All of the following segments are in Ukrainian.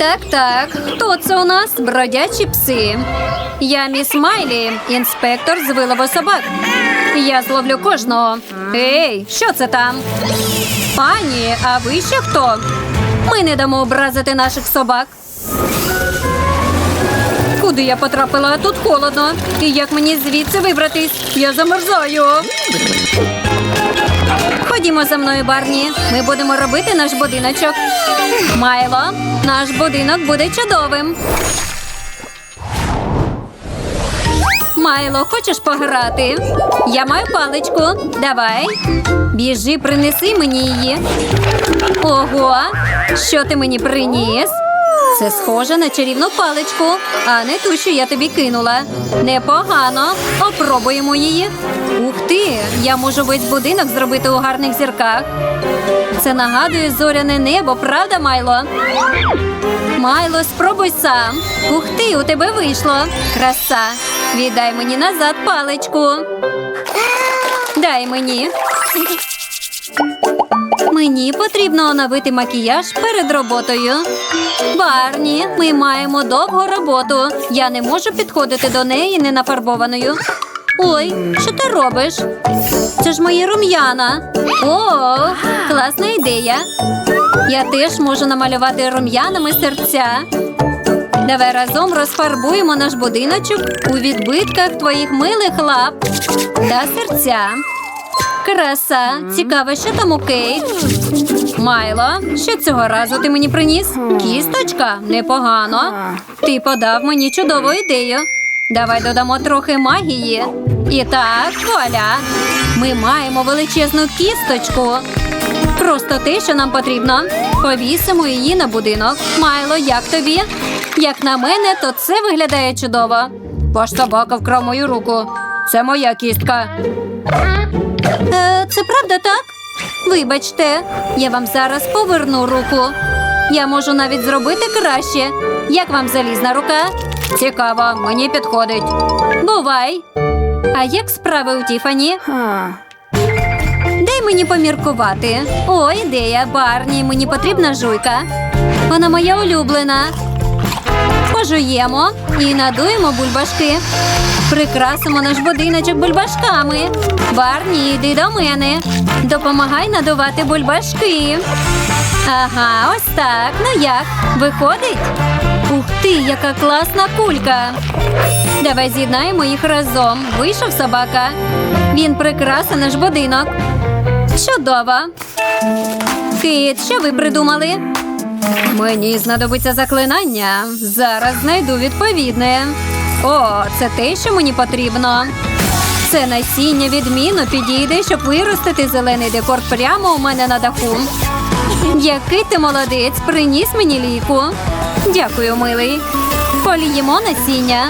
Так, так. Хто це у нас? Бродячі пси. Я міс Майлі, інспектор з вилову собак. Я зловлю кожного. Ей, що це там? Пані, а ви ще хто? Ми не дамо образити наших собак. Куди я потрапила? Тут холодно. І як мені звідси вибратись? Я замерзаю. Ходімо за мною, Барні. Ми будемо робити наш будиночок. Майло, наш будинок буде чудовим. Майло, хочеш пограти? Я маю паличку. Давай. Біжи, принеси мені її. Ого, що ти мені приніс? Це схоже на чарівну паличку, а не ту, що я тобі кинула. Непогано. Опробуємо її. Ух ти! Я можу весь будинок зробити у гарних зірках. Це нагадує зоряне небо, правда, Майло? Майло, спробуй сам. Ух ти, у тебе вийшло. Краса. Віддай мені назад паличку. Дай мені. Мені потрібно оновити макіяж перед роботою. Барні, ми маємо довгу роботу. Я не можу підходити до неї ненафарбованою. Ой, що ти робиш? Це ж мої рум'яна. О, класна ідея. Я теж можу намалювати рум'янами серця. Давай разом розфарбуємо наш будиночок у відбитках твоїх милих лап та серця. Краса, цікаво, що там у Кейт? Майло, що цього разу ти мені приніс? Кісточка? Непогано. Ти подав мені чудову ідею. Давай додамо трохи магії. І так, вуаля. Ми маємо величезну кісточку. Просто те, що нам потрібно. Повісимо її на будинок. Майло, як тобі? Як на мене, то це виглядає чудово. Ваш собака вкрав мою руку. Це моя кістка. Е, це правда так? Вибачте, я вам зараз поверну руку. Я можу навіть зробити краще. Як вам залізна рука? Цікаво, мені підходить. Бувай. А як справи у Тіфані? Дай мені поміркувати. О, ідея, Барні, мені потрібна жуйка. Вона моя улюблена. Пожуємо і надуємо бульбашки. Прикрасимо наш будиночок бульбашками. Барні, йди до мене. Допомагай надувати бульбашки. Ага, ось так. Ну як? Виходить? Ух ти, яка класна кулька. Давай з'єднаємо їх разом. Вийшов собака. Він прикрасив наш будинок. Чудово. Кит, що ви придумали? Мені знадобиться заклинання. Зараз знайду відповідне. О, це те, що мені потрібно. Це насіння відмінно підійде, щоб виростити зелений декор прямо у мене на даху. Який ти молодець, приніс мені ліку. Дякую, милий. Поліємо насіння.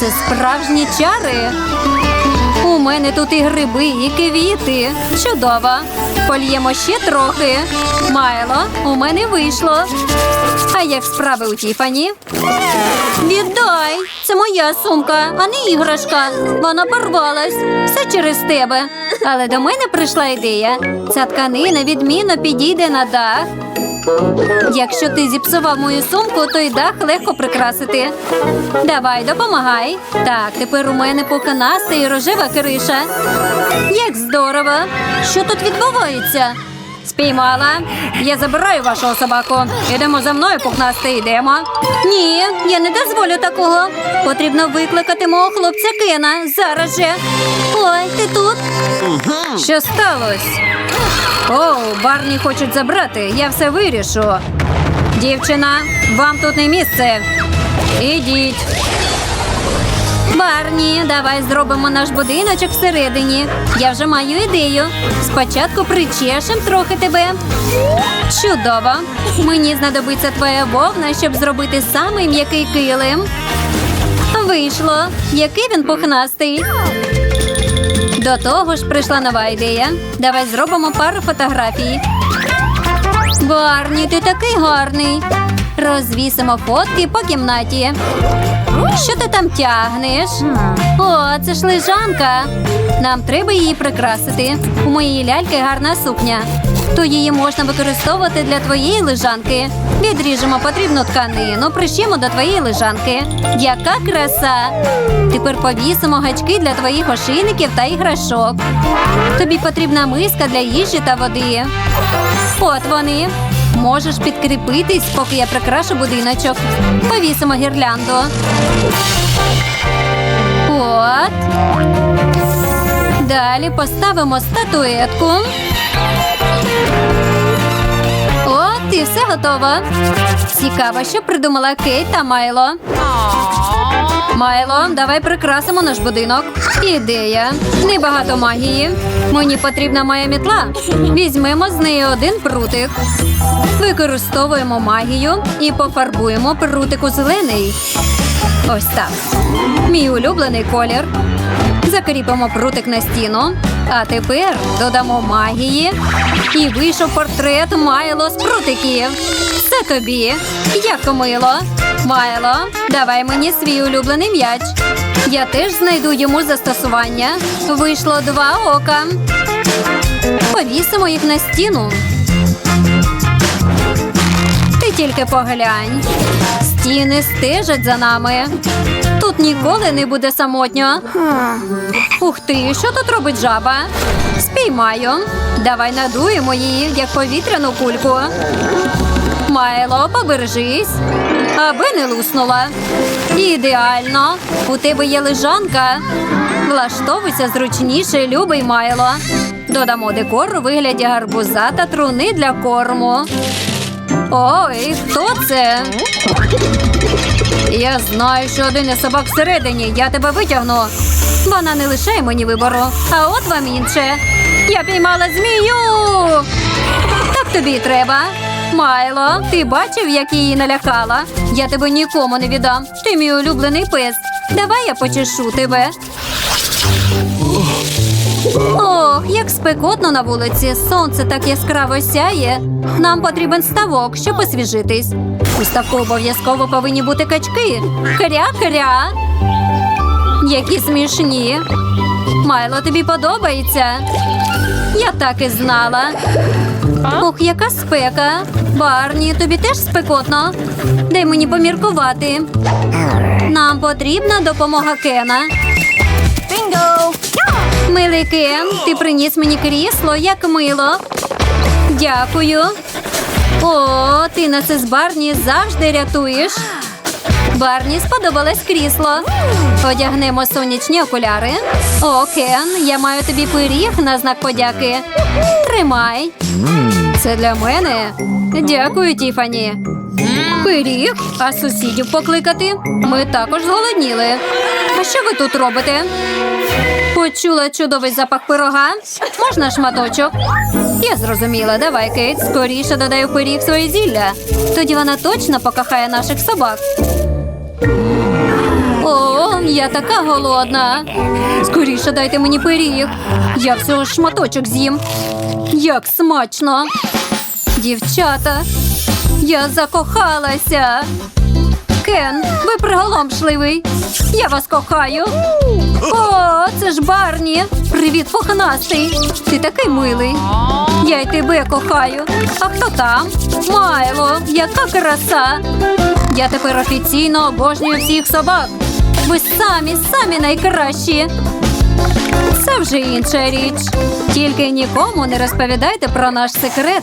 Це справжні чари. У мене тут і гриби, і квіти. Чудово. Польємо ще трохи. Майло, у мене вийшло. А як справи у Тіфані? Віддай! Це моя сумка, а не іграшка. Вона порвалась. Все через тебе. Але до мене прийшла ідея. Ця тканина відмінно підійде на дах. Якщо ти зіпсував мою сумку, то й дах легко прикрасити. Давай, допомагай. Так, тепер у мене пухнаста і рожева криша. Як здорово! Що тут відбувається? Спіймала. Я забираю вашого собаку. Ідемо за мною, пухнасти, йдемо. Ні, я не дозволю такого. Потрібно викликати мого хлопця Кена. Зараз же. Ой, ти тут? Що сталося? О, Барні хочуть забрати. Я все вирішу. Дівчина, вам тут не місце. Ідіть. Барні, давай зробимо наш будиночок всередині. Я вже маю ідею. Спочатку причешем трохи тебе. Чудово. Мені знадобиться твоя вовна, щоб зробити самий м'який килим. Вийшло. Який він пухнастий. До того ж прийшла нова ідея. Давай зробимо пару фотографій. Барні, ти такий гарний. Розвісимо фотки по кімнаті. Що ти там тягнеш? О, це ж лежанка. Нам треба її прикрасити. У моєї ляльки гарна сукня. То її можна використовувати для твоєї лежанки. Відріжемо потрібну тканину, прищимо до твоєї лежанки. Яка краса! Тепер повісимо гачки для твоїх ошейників та іграшок. Тобі потрібна миска для їжі та води. От вони. Можеш підкріпитись, поки я прикрашу будиночок. Повісимо гірлянду. От. Далі поставимо статуетку. І все готово. Цікаво, що придумала Кейт та Майло. Майло, давай прикрасимо наш будинок. Ідея. Небагато магії. Мені потрібна моя мітла. Візьмемо з неї один прутик. Використовуємо магію і пофарбуємо прутик у зелений. Ось так. Мій улюблений колір. Закріпимо прутик на стіну. А тепер додамо магії. І вийшов портрет Майло з прутиків. Це тобі. Як мило. Майло, давай мені свій улюблений м'яч. Я теж знайду йому застосування. Вийшло два ока. Повісимо їх на стіну. Ти тільки поглянь. Стіни стежать за нами. Тут ніколи не буде самотньо. Ух ти, що тут робить жаба? Спіймаю. Давай надуємо її, як повітряну кульку. Майло, побережись, аби не луснула. Ідеально. У тебе є лежанка. Влаштовуйся зручніше, любий Майло. Додамо декор у вигляді гарбуза та труни для корму. Ой, хто це? Я знаю, що один із собак всередині. Я тебе витягну. Вона не лишає мені вибору. А от вам інше. Я піймала змію. Так тобі і треба. Майло, ти бачив, як її налякала? Я тебе нікому не віддам. Ти мій улюблений пес. Давай я почешу тебе. Ох, як спекотно на вулиці. Сонце так яскраво сяє. Нам потрібен ставок, щоб освіжитись. У ставку обов'язково повинні бути качки. Кря-кря. Які смішні. Майло, тобі подобається? Я так і знала. Ох, яка спека. Барні, тобі теж спекотно. Дай мені поміркувати. Нам потрібна допомога Кена. Bingo! Милий Кен, ти приніс мені крісло, як мило. Дякую. О, ти нас із Барні завжди рятуєш. Барні сподобалось крісло. Одягнемо сонячні окуляри. О, Кен, я маю тобі пиріг на знак подяки. Тримай. Це для мене. Дякую, Тіфані. Пиріг, а сусідів покликати. Ми також зголодніли. Що ви тут робите? Почула чудовий запах пирога. Можна шматочок? Я зрозуміла. Давай, Кейт, скоріше додай у пиріг своє зілля. Тоді вона точно покохає наших собак. О, я така голодна. Скоріше дайте мені пиріг. Я всього шматочок з'їм. Як смачно. Дівчата, я закохалася. Кен, ви приголомшливий. Я вас кохаю. О, це ж Барні. Привіт, пухнастий. Ти такий милий. Я й тебе кохаю. А хто там? Майло, яка краса. Я тепер офіційно обожнюю всіх собак. Ви самі, самі найкращі. Це вже інша річ. Тільки нікому не розповідайте про наш секрет.